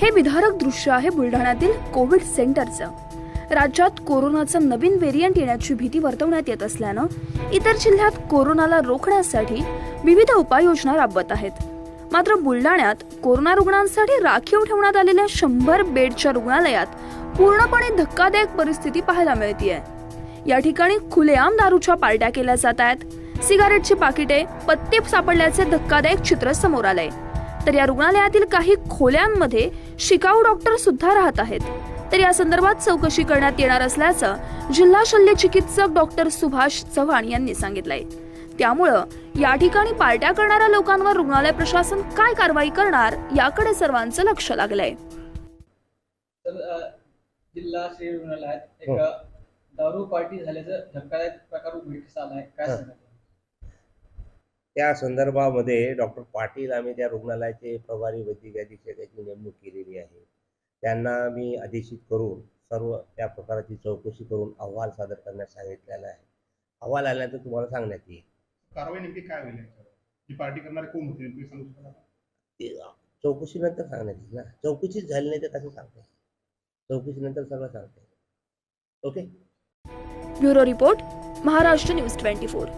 हे विधारक दृश्य आहे बुलढाण्यातील कोविड सेंटरचं. राज्यात कोरोनाचा नवीन व्हेरियंट येण्याची भीती वर्तवण्यात येत असल्यानं इतर जिल्ह्यात कोरोनाला रोखण्यासाठी विविध उपाययोजना राबवत आहेत. मात्र बुलढाण्यात कोरोना रुग्णांसाठी राखीव ठेवण्यात आलेल्या शंभर बेडच्या रुग्णालयात पूर्णपणे धक्कादायक परिस्थिती पाहायला मिळतीये. या ठिकाणी खुलेआम दारूच्या पार्ट्या केल्या जात आहेत. सिगारेटची पाकिटे पत्ते सापडल्याचे धक्कादायक चित्र समोर आलंय. तर या रुग्णालयातील काही खोल्यांमध्ये शिकाऊ डॉक्टर सुद्धा राहत आहेत. तर या संदर्भात चौकशी करण्यात येणार असल्याचं जिल्हा शल्य चिकित्सक डॉक्टर सुभाष चव्हाण यांनी सांगितलंय. त्यामुळं या ठिकाणी पार्ट्या करणाऱ्या लोकांवर रुग्णालय प्रशासन काय कारवाई करणार याकडे सर्वांचं लक्ष लागलंय. जिल्हा श्री रुग्णालयात एक हो. दारू पार्टी झाल्याचं धक्कादायक प्रकार उघडकीस आला आहे काय हा. त्या संदर्भामध्ये डॉक्टर पाटील आम्ही त्या रुग्णालयाचे प्रभारी वैद्यकीय अधीक्षकाची नेमणूक केलेली आहे. त्यांना मी आदेशित करून सर्व त्या प्रकाराची चौकशी करून अहवाल सादर करण्यास सांगितलेला आहे. अहवाल आल्यानंतर तुम्हाला सांगण्यात येईल. कारवाई नेमकी काय होईल ही पार्टी करणारे कोण होते नेमकी सांगू शकाल का? ते चौकशीनंतर सांगण्यात येईल ना. चौकशीच झाली नाही तर कसं सांगता चौकशीनंतर सगळं सांगता okay? Bureau report Maharashtra news twenty four.